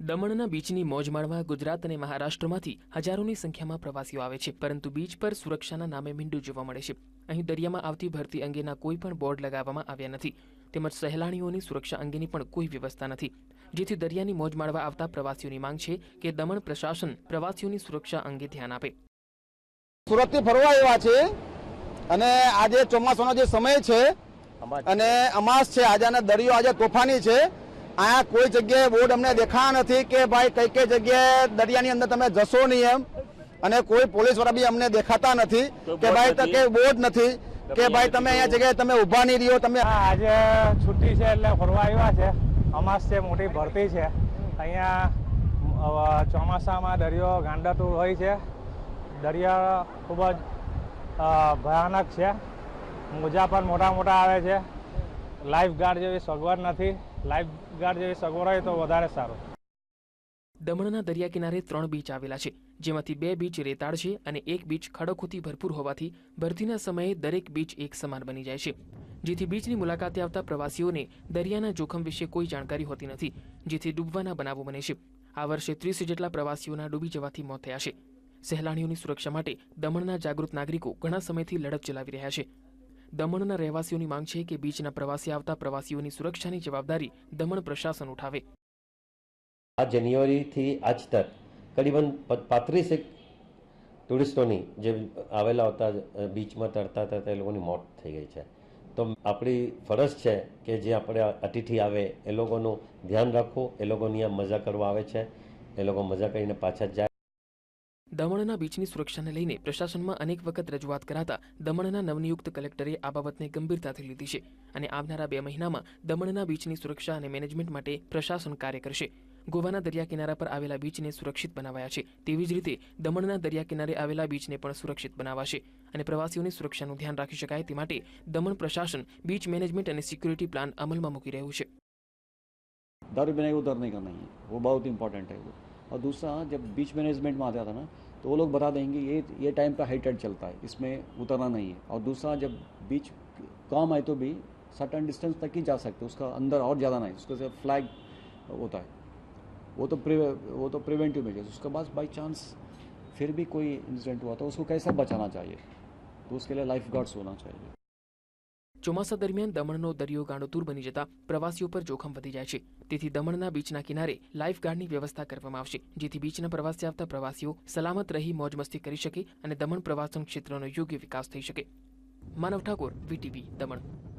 દમણના બીચની મોજ માણવા ગુજરાત અને મહારાષ્ટ્રમાંથી હજારોની સંખ્યામાં પ્રવાસીઓ આવે છે. પરંતુ બીચ પર સુરક્ષાના નામે મીંડું જોવા મળે છે. અહીં દરિયામાં આવતી ભરતી અંગેના કોઈ પણ બોર્ડ લગાવવામાં આવ્યા નથી. તેમજ સહેલાણીઓની સુરક્ષા અંગેની પણ કોઈ વ્યવસ્થા નથી. જેથી દરિયાની મોજ માણવા આવતા પ્રવાસીઓની માંગ છે કે દમણ પ્રશાસન પ્રવાસીઓની સુરક્ષા અંગે ધ્યાન આપે. સુરતથી ફરવા એવા છે અને આજે ચોમાસાનો જે સમય છે અને અમાસ છે. આજે દરિયો આજે તોફાની છે. અહીંયા કોઈ જગ્યાએ બોર્ડ અમને દેખાયા નથી કે ભાઈ કઈ કઈ જગ્યાએ દરિયાની અંદર તમે જશો નહીં એમ. અને કોઈ પોલીસવાળા બી અમને દેખાતા નથી કે ભાઈ તો કે બોર્ડ નથી કે ભાઈ તમે અહીંયા જગ્યાએ તમે ઊભા નહીં રહ્યો તમે આજે છુટ્ટી છે એટલે ફરવા આવ્યા છે. અમાસ છે મોટી ભરતી છે. અહીંયા ચોમાસામાં દરિયો ગાંડાતુર હોય છે. દરિયા ખૂબ જ ભયાનક છે. મોજા પણ મોટા મોટા આવે છે. લાઈફ ગાર્ડ જેવી સગવડ નથી. લાઈફ ગાર્ડ જેવી સગવડ હોય તો વધારે સારું. દમણના દરિયા કિનારે ત્રણ બીચ આવેલા છે, જેમાંથી બે બીચ રેતાળ છે અને એક બીચ ખડકોથી ભરપૂર હોવાથી ભરતીના સમયે દરેક બીચ એક સમાન બની જાય છે. જેથી બીચની મુલાકાતે આવતા પ્રવાસીઓને દરિયાના જોખમ વિશે કોઈ જાણકારી હોતી નથી, જેથી ડૂબવાના બનાવો બને છે. આ વર્ષે ત્રીસ જેટલા પ્રવાસીઓના ડૂબી જવાથી મોત થયા છે. સહેલાણીઓની સુરક્ષા માટે દમણના જાગૃત નાગરિકો ઘણા સમયથી લડત ચલાવી રહ્યા છે. દમણના રહેવાસીઓની માંગ છે કે બીચના પ્રવાસી આવતા પ્રવાસીઓની સુરક્ષાની જવાબદારી દમણ પ્રશાસન ઉઠાવે. આ જાન્યુઆરીથી આજ તક કરીબન પાંત્રીસ ટુરિસ્ટોની જે આવેલા હતા બીચમાં તરતા તરતા એ લોકોની મોત થઈ ગઈ છે. તો આપણી ફરજ છે કે જે આપણે અતિથિ આવે, એ લોકોનું ધ્યાન રાખવું, એ લોકોની આ મજા કરવા આવે છે, એ લોકો મજા કરીને પાછા જાય. દમણના બીચની સુરક્ષાને લઈને પ્રશાસનમાં અનેક વખત રજૂઆત કરાતા દમણના નવનિયુક્ત કલેક્ટરે આ બાબતને ગંભીરતાથી લીધી છે અને આવનારા બે મહિનામાં દમણના બીચની સુરક્ષા અને મેનેજમેન્ટ માટે પ્રશાસન કાર્ય કરશે. ગોવાના દરિયા કિનારા પર આવેલા બીચને સુરક્ષિત બનાવાયા છે. તેવી જ રીતે દમણના દરિયા કિનારે આવેલા બીચને પણ સુરક્ષિત બનાવાશે અને પ્રવાસીઓની સુરક્ષાનું ધ્યાન રાખી શકાય તે માટે દમણ પ્રશાસન બીચ મેનેજમેન્ટ અને સિક્યુરિટી પ્લાન અમલમાં મૂકી રહ્યું છે. દારૂ પીને ઉધર નહીં કરના બહુ ઇમ્પોર્ટેન્ટ હૈ और दूसरा, जब बीच मैनेजमेंट में आता था ना तो वो लोग बता देंगे, ये ये टाइम का हाई टाइड चलता है, इसमें उतरना नहीं है। और दूसरा, जब बीच कम आए तो भी सर्टन डिस्टेंस तक ही जा सकते उसका अंदर और ज़्यादा नहीं उसको सिर्फ़ फ्लैग होता है। वो तो वो तो प्रिवेंटिव मेजर्स उसके बाद बाई चांस फिर भी कोई इंसिडेंट हुआ तो उसको कैसा बचाना चाहिए? तो उसके लिए लाइफ गार्ड्स होना चाहिए। ચોમાસા દરમિયાન દમણનો દરિયો ગાંડોતુર બની જતા પ્રવાસીઓ પર જોખમ વધી જાય છે. તેથી દમણના બીચના કિનારે લાઈફ ગાર્ડની વ્યવસ્થા કરવામાં આવશે, જેથી બીચના પ્રવાસે આવતા પ્રવાસીઓ સલામત રહી મોજ મસ્તી કરી શકે અને દમણ પ્રવાસન ક્ષેત્રનો યોગ્ય વિકાસ થઈ શકે. માનવ ઠાકોર, વીટીવી, દમણ.